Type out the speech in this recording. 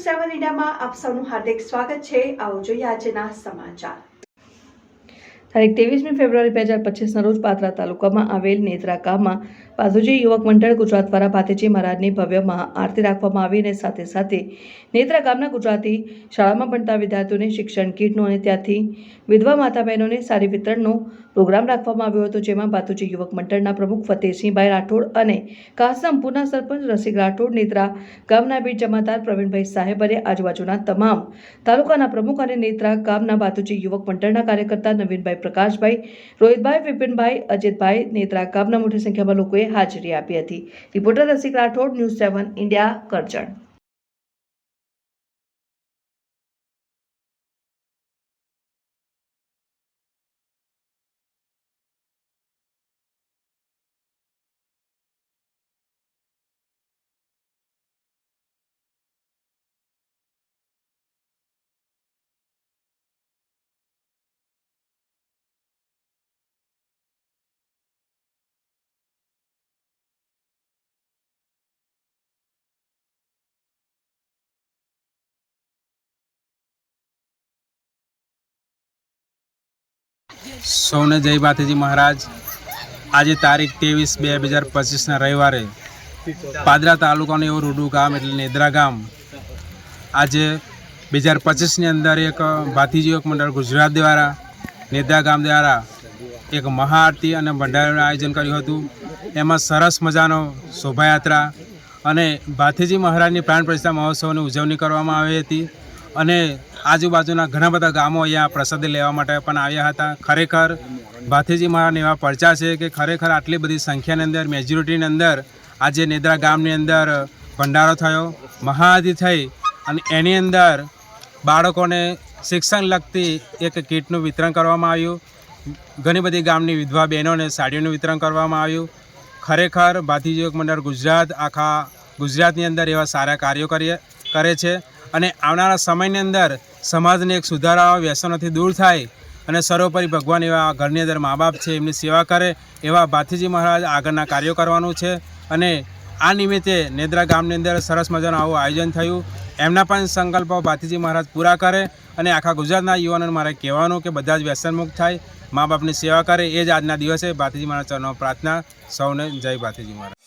News સેવન ઇન્ડિયામાં આપ સૌનું હાર્દિક સ્વાગત છે. આવો જોઈએ આજના સમાચાર. તારીખ ત્રેવીસમી ફેબ્રુઆરી બે હજાર પચીસના રોજ પાત્રા તાલુકામાં આવેલ નેત્રા ગામમાં પાધુજી યુવક મંડળ ગુજરાત દ્વારા ભાતીજી મહારાજની ભવ્ય આરતી રાખવામાં આવી અને સાથે સાથે નેત્રા ગામના ગુજરાતી શાળામાં ભણતા વિદ્યાર્થીઓને શિક્ષણ કીટનું અને ત્યાંથી વિધવા માતા બહેનોને સારી વિતરણનો પ્રોગ્રામ રાખવામાં આવ્યો હતો, જેમાં ભાતુજી યુવક મંડળના પ્રમુખ ફતેહસિંહભાઈ રાઠોડ અને કાસમપુરના સરપંચ રસિક રાઠોડ, નેત્રા ગામના બીટ જમાદાર પ્રવીણભાઈ સાહેબ અને આજુબાજુના તમામ તાલુકાના પ્રમુખ અને નેત્રા ગામના બાતુજી યુવક મંડળના કાર્યકર્તા નવીનભાઈ પ્રકાશભાઈ, રોહિતભાઈ, વિપિનભાઈ, અજીતભાઈ નેત્રા ગામના મોટી સંખ્યામાં લોકોએ હાજરી આપી હતી. Reporter Rasik Rathod, news seven India Karjan. સૌને જય માતાજી મહારાજ. આજે તારીખ ત્રેવીસ બે હજાર પચીસના રવિવારે પાદરા તાલુકાનું એવું રૂડુ ગામ એટલે નેદ્રા ગામ. આજે બે હજાર પચીસની અંદર એક ભાતીજી યોગ મંડળ ગુજરાત દ્વારા, નેદ્રા ગામ દ્વારા એક મહાઆરતી અને ભંડારાનું આયોજન કર્યું હતું. એમાં સરસ મજાનો શોભાયાત્રા અને ભાથીજી મહારાજની પ્રાણ પ્રતિષ્ઠા મહોત્સવની ઉજવણી કરવામાં આવી હતી. અને આજુબાજુના ઘણા બધા ગામો અહીંયા પ્રસાદી લેવા માટે પણ આવ્યા હતા. ખરેખર ભાથીજી મહારાજને એવા પરચા છે કે ખરેખર આટલી બધી સંખ્યાની અંદર મેજોરિટીની અંદર આજે નેદ્રા ગામની અંદર ભંડારો થયો મહાઆરતી થઈ અને એની અંદર બાળકોને શિક્ષણ લગતી એક કીટનું વિતરણ કરવામાં આવ્યું. ઘણી બધી ગામની વિધવા બહેનોને સાડીઓનું વિતરણ કરવામાં આવ્યું. ખરેખર ભાતીજી મંડળ ગુજરાત, આખા ગુજરાતની અંદર એવા સારા કાર્યો કરીએ, કરે છે. અને આવનારા સમયની અંદર સમાજને એક સુધારા વ્યસનોથી દૂર થાય અને સર્વોપરી ભગવાન એવા ઘરની અંદર મા બાપ છે, એમની સેવા કરે એવા ભાથીજી મહારાજ આગળના કાર્યો કરવાનું છે. અને આ નિમિત્તે નેદ્રા ગામની અંદર સરસ મજાનું આવું આયોજન થયું. એમના પણ સંકલ્પો ભાથીજી મહારાજ પૂરા કરે અને આખા ગુજરાતના યુવાનોને મારે કહેવાનું કે બધા જ વ્યસનમુક્ત થાય મા બાપની સેવા કરે, એ જ આજના દિવસે ભાથીજી મહારાજ ચરણો પ્રાર્થના. સૌને જય ભાથીજી મહારાજ.